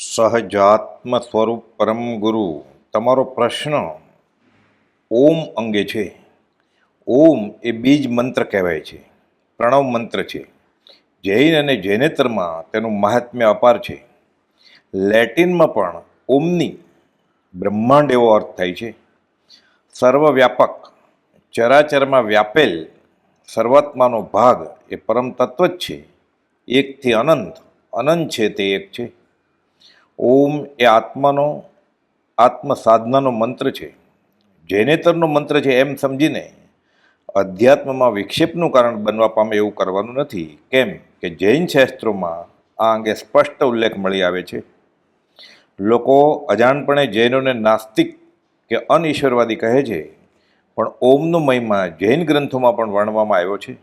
સહજાત્મ સ્વરૂપ પરમ ગુરુ. તમારો પ્રશ્ન ઓમ અંગે છે. ઓમ એ બીજ મંત્ર કહેવાય છે. પ્રણવ મંત્ર છે. જૈન અને જૈનેતરમાં તેનું મહાત્મ્ય અપાર છે. લેટિનમાં પણ ઓમની બ્રહ્માંડ એવો અર્થ થાય છે. સર્વવ્યાપક, ચરાચરમાં વ્યાપેલ, સર્વાત્માનો ભાગ એ પરમ તત્વ જ છે. એકથી અનંત અનંત છે તે એક છે. ઓમ એ આત્માનો, આત્મ સાધનાનો મંત્ર છે. જૈનેતરનો મંત્ર છે એમ સમજીને અધ્યાત્મમાં વિક્ષેપનું કારણ બનવા પામે એવું કરવાનું નથી. કેમ કે જૈન શાસ્ત્રોમાં આ અંગે સ્પષ્ટ ઉલ્લેખ મળી આવે છે. લોકો અજાણપણે જૈનોને નાસ્તિક કે અનઈશ્વરવાદી કહે છે, પણ ઓમનો મહિમા જૈન ગ્રંથોમાં પણ વર્ણવામાં આવ્યો છે.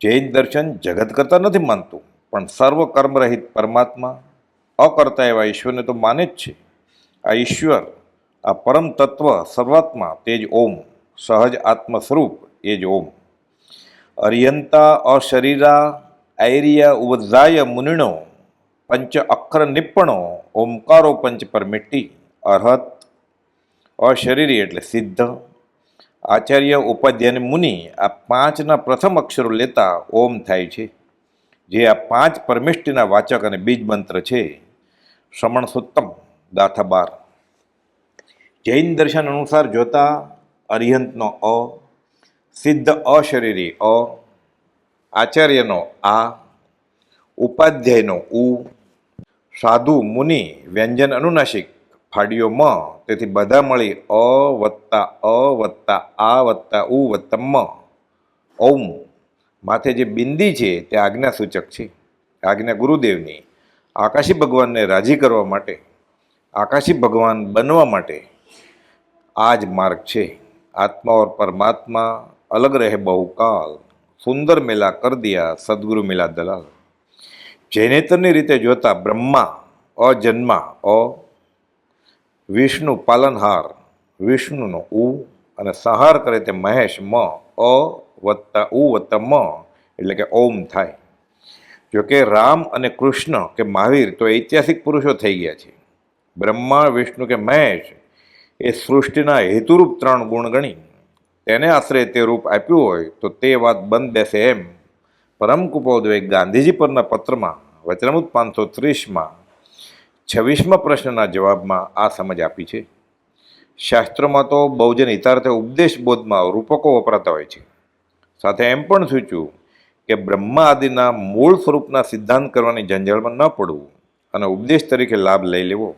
જૈન દર્શન જગત કરતાં નથી માનતું, પણ સર્વ કર્મરહિત પરમાત્મા અકર્તા એવા ઈશ્વરને તો માને જ છે. આ ઈશ્વર, આ પરમ તત્વ સર્વાત્મા, તે જ ઓમ, સહજ આત્મ સ્વરૂપ એ જ ઓમ. અરિયંતા અશરીરા આયરિયા ઉવધાય મુનિણો, પંચ અક્ષર નિપણો ઓમકારો પંચ પરમિટી અર્હત, અશરીરી એટલે સિદ્ધ, આચાર્ય ઉપાધ્યાય મુનિ આ પાંચના પ્રથમ અક્ષરો લેતા ઓમ થાય છે. જે આ પાંચ પરમિષ્ટિના વાચક અને બીજ મંત્ર છે. શ્રમણ સુત્તમ ગાથા બાર જૈન દર્શન અનુસાર જોતા અરિહંતનો અ, સિદ્ધ અશરીરી અ, આચાર્યનો આ, ઉપાધ્યાયનો ઉ, સાધુ, મુનિ, વ્યંજન અનુનાસિક ફાડીઓ મ, તેથી બધા મળી અ, વત્તા અ, વત્તા આ, વત્તા ઉ, વત્તા મ, ઔમ. માથે જે બિંદી છે તે આજ્ઞા સૂચક છે. આજ્ઞા ગુરુદેવની. આકાશી ભગવાનને રાજી કરવા માટે, આકાશી ભગવાન બનવા માટે આ જ માર્ગ છે. આત્મા ઓર પરમાત્મા અલગ રહે બહુકાલ, સુંદર મેલા કર દિયા સદગુરુ મેલા દલાલ. જૈનેતરની રીતે જોતા બ્રહ્મા, અજન્મા, અ વિષ્ણુ પાલનહાર, વિષ્ણુનો ઉ અને સંહાર કરે તે મહેશ મ, અ વત્તા ઉ વત્તા મ, એટલે કે ઓમ થાય. જોકે રામ અને કૃષ્ણ કે મહાવીર તો ઐતિહાસિક પુરુષો થઈ ગયા છે. બ્રહ્મા, વિષ્ણુ કે મહેશ એ સૃષ્ટિના હેતુરૂપ ત્રણ ગુણ ગણી. તેને આશરે તે રૂપ આપ્યું હોય તો તે વાત બંધ બેસે એમ. પરમ કુપોદવે ગાંધીજી પરના પત્રમાં, વચનામૃત પાંચસો ત્રીસમાં, છવ્વીસમા પ્રશ્નના જવાબમાં આ સમજ આપી છે. શાસ્ત્રોમાં તો બહુજન હિતાર્થે ઉપદેશ બોધમાં રૂપકો વપરાતા હોય છે. સાથે એમ પણ સૂચ્યું કે બ્રહ્મા આદિના મૂળ સ્વરૂપના સિદ્ધાંત કરવાની ઝંઝાળમાં ન પડવું અને ઉપદેશ તરીકે લાભ લઈ લેવો.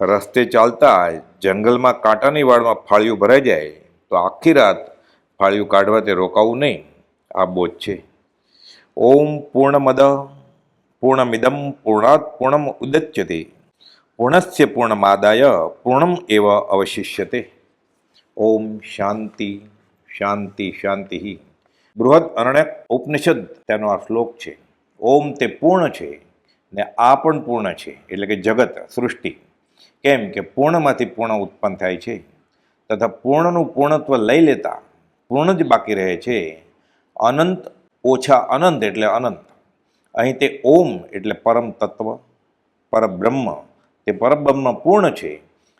રસ્તે ચાલતા જંગલમાં કાંટાની વાળમાં ફાળિયું ભરાઈ જાય, તો આખી રાત ફાળિયું કાઢવા તે રોકાવું નહીં. આ બોધ છે. ઓમ પૂર્ણમદ, પૂર્ણમિદમ, પૂર્ણાત પૂર્ણમ ઉદચ્યતે, પૂર્ણસ્ય પૂર્ણમાદાય, પૂર્ણમ એવ અવશિષ્યતે. ઓમ શાંતિ શાંતિ શાંતિ. બૃહદ અરણ્યક ઉપનિષદ તેનો આ શ્લોક છે. ઓમ તે પૂર્ણ છે ને આ પણ પૂર્ણ છે. એટલે કે જગત, સૃષ્ટિ. કેમ કે પૂર્ણમાંથી પૂર્ણ ઉત્પન્ન થાય છે. તથા પૂર્ણનું પૂર્ણત્વ લઈ લેતા પૂર્ણ જ બાકી રહે છે. અનંત ઓછા અનંત એટલે અનંત. અહીં તે ઓમ એટલે પરમ તત્વ પરબ્રહ્મ તે પરબ્રહ્મ પૂર્ણ છે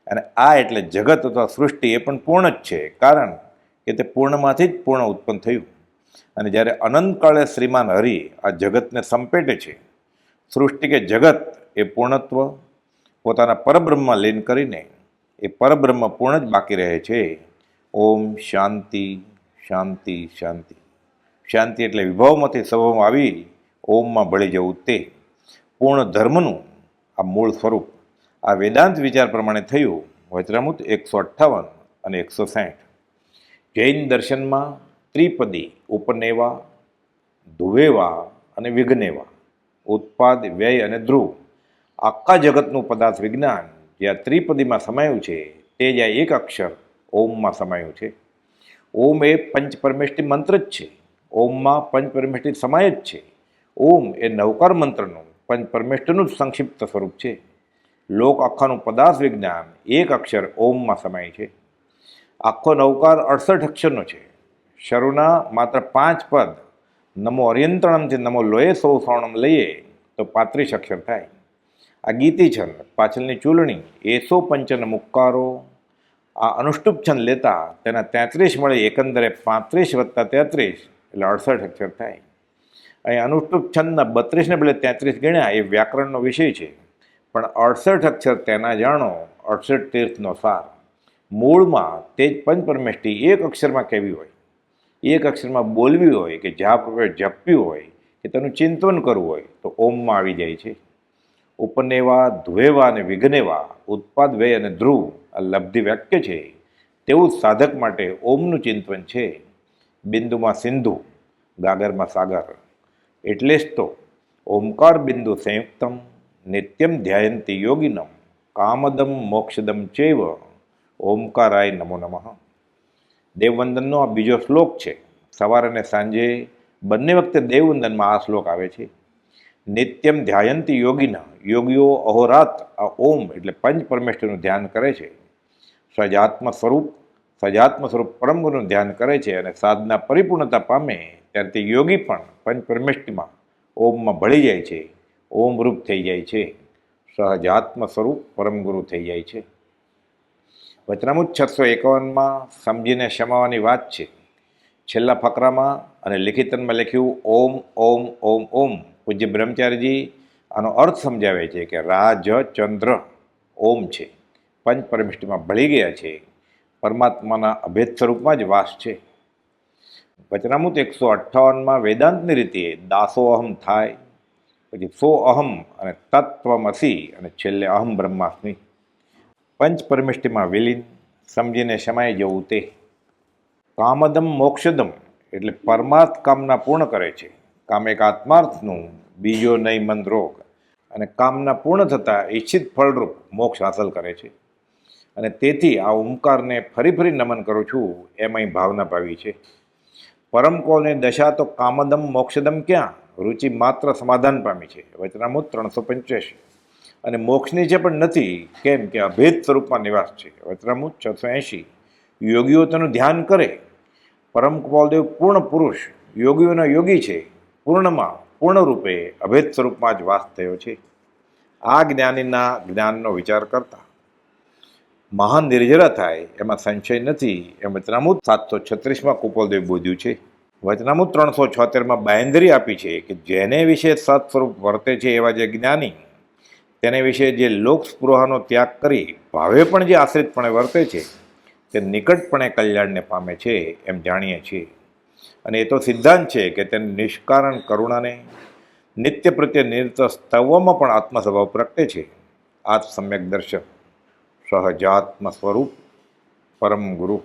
અને આ એટલે જગત અથવા સૃષ્ટિ એ પણ પૂર્ણ જ છે. કારણ કે તે પૂર્ણમાંથી જ પૂર્ણ ઉત્પન્ન થયું. અને જ્યારે અનંતકાળે શ્રીમાન હરિ આ જગતને સંપેટે છે, સૃષ્ટિ કે જગત એ પૂર્ણત્વ પોતાના પરબ્રહ્મમાં લીન કરીને એ પરબ્રહ્મ પૂર્ણ જ બાકી રહે છે. ઓમ શાંતિ શાંતિ શાંતિ. શાંતિ એટલે વિભાવમાંથી સ્વભાવમાં આવી ઓમમાં ભળી જવું તે. પૂર્ણ ધર્મનું આ મૂળ સ્વરૂપ. આ વેદાંત વિચાર પ્રમાણે થયું વચરામૃત એકસો અઠ્ઠાવન અને એકસો સાઠ. જૈન દર્શનમાં ત્રિપદી ઉપનેવા, ધુવેવા અને વિઘ્નેવા. ઉત્પાદ, વ્યય અને ધ્રુવ. આખા જગતનું પદાર્થ વિજ્ઞાન જે આ ત્રિપદીમાં સમાયું છે, તે જ આ એક અક્ષર ઓમમાં સમાયું છે. ઓમ એ પંચ પરમેષ્ટિ મંત્ર જ છે. ઓમમાં પંચ પરમેષ્ટિ સમાય જ છે. ઓમ એ નવકાર મંત્રનું પંચ પરમેષ્ટિનું જ સંક્ષિપ્ત સ્વરૂપ છે. લોક આખાનું પદાર્થ વિજ્ઞાન એક અક્ષર ઓમમાં સમાય છે. આખો નવકાર અડસઠ અક્ષરનો છે. શરૂના માત્ર પાંચ પદ નમો અર્યંત્રણમથી નમો લોહે સૌ સૌણમ લઈએ તો પાંત્રીસ અક્ષર થાય. આ ગીતી છંદ, પાછળની ચૂલણી, એસો પંચન મુક્કારો, આ અનુષ્ટુપ છંદ લેતા તેના તેત્રીસ મળે એકંદરે પાંત્રીસ વત્તા તેત્રીસ, એટલે અડસઠ અક્ષર થાય. અહીં અનુષ્ટુપ છંદના બત્રીસને બદલે તેત્રીસ ગણ્યા એ વ્યાકરણનો વિષય છે. પણ અડસઠ અક્ષર તેના જાણો, અડસઠ તીર્થનો સાર. મૂળમાં તે જ પંચપરમેષ્ટી એક અક્ષરમાં કહેવી હોય. એક અક્ષરમાં બોલવી હોય કે જાપ જપ્યું હોય કે તેનું ચિંતન કરવું હોય તો ઓમમાં આવી જાય છે. ઉપનેવા, ધ્વેવા અને વિઘ્નેવા, ઉત્પાદ વ્યય અને ધ્રુવ આ લબ્ધિ વાક્ય છે. તેવું સાધક માટે ઓમનું ચિંતન છે. બિંદુમાં સિંધુ, ગાગરમાં સાગર. એટલે જ તો ઓમકાર બિંદુ સંયુક્તમ, નિત્યમ ધ્યાયંતી યોગિનમ, કામદમ મોક્ષદમ ચૈવ, ઓમકારાય નમો નમઃ. દેવવંદનનો આ બીજો શ્લોક છે. સવાર અને સાંજે બંને વખતે દેવવંદનમાં આ શ્લોક આવે છે. નિત્યમ ધ્યાયંતી યોગીના યોગીઓ અહોરાત, આ ઓમ એટલે પંચ પરમેશ્વરનું ધ્યાન કરે છે. સજાત્મ સ્વરૂપ સજાત્મ સ્વરૂપ પરમગુરુનું ધ્યાન કરે છે અને સાધના પરિપૂર્ણતા પામે ત્યારે તે યોગી પણ પંચ પરમેષ્ઠીમાં ઓમમાં ભળી જાય છે. ઓમ રૂપ થઈ જાય છે. સહજાત્મ સ્વરૂપ પરમગુરુ થઈ જાય છે. વચનામૃત છસો એકાવનમાં સમજીને ક્ષમાવાની વાત છે. છેલ્લા ફકરામાં અને લિખિતનમાં લખ્યું, ઓમ ઓમ ઓમ ઓમ. પૂજ્ય બ્રહ્મચારીજી આનો અર્થ સમજાવે છે કે રાજ, ચંદ્ર, ઓમ છે. પંચ પરમિષ્ઠમાં ભળી ગયા છે. પરમાત્માના અભેદ સ્વરૂપમાં જ વાસ છે. વચનામૃત એકસો અઠ્ઠાવનમાં વેદાંતની રીતે દાસો અહમ થાય, પછી સો અહમ અને તત્વમસી અને છેલ્લે અહમ બ્રહ્માસ્મિ. પંચ પરમિષ્ઠિમાં વિલીન સમજીને સમાઈ જવું તે કામદમ મોક્ષદમ એટલે પરમાર્થ કામના પૂર્ણ કરે છે. કામ એક આત્માર્થનું, બીજો નહીં મંદ રોગ અને કામના પૂર્ણ થતાં ઈચ્છિત ફળરૂપ મોક્ષ હાંસલ કરે છે. અને તેથી આ ઓમકારને ફરી ફરી નમન કરું છું એમ અહીં ભાવના પાવી છે. પરમ કોલની દશા તો કામદમ મોક્ષદમ ક્યાં? રુચિ માત્ર સમાધાન પામી છે. વચનામૃત ત્રણસો પંચ્યાસી અને મોક્ષની છે પણ નથી, કેમ કે અભેદ સ્વરૂપમાં નિવાસ છે. વત્રમુ છસો એંશી. યોગીઓ તેનું ધ્યાન કરે. પરમ કપાલદેવ પૂર્ણ પુરુષ, યોગીઓના યોગી છે. પૂર્ણમાં પૂર્ણ રૂપે અભેદ સ્વરૂપમાં જ વાસ થયો છે. આ જ્ઞાનીના જ્ઞાનનો વિચાર કરતા. મહાન નિર્જરા થાય, એમાં સંશય નથી. એમ વચનામૃત સાતસો છત્રીસમાં કુપલદેવ બોધ્યું છે. વચનામુદ ત્રણસો છોતેરમાં બાયંદરી આપી છે કે જેને વિશે સત સ્વરૂપ વર્તે છે એવા જે જ્ઞાની તેને વિશે જે લોકસ્પૃહાનો ત્યાગ કરી ભાવે પણ જે આશ્રિતપણે વર્તે છે, તે નિકટપણે કલ્યાણને પામે છે એમ જાણીએ છીએ. અને એ તો સિદ્ધાંત છે કે તેને નિષ્કારણ કરુણાને, નિત્ય પ્રત્યે નિરત સ્તવમાં પણ આત્મસ્વભાવ પ્રગટે છે. આ જ સમ્યક દર્શન સહજાત્મ સ્વરૂપ પરમ ગુરુ.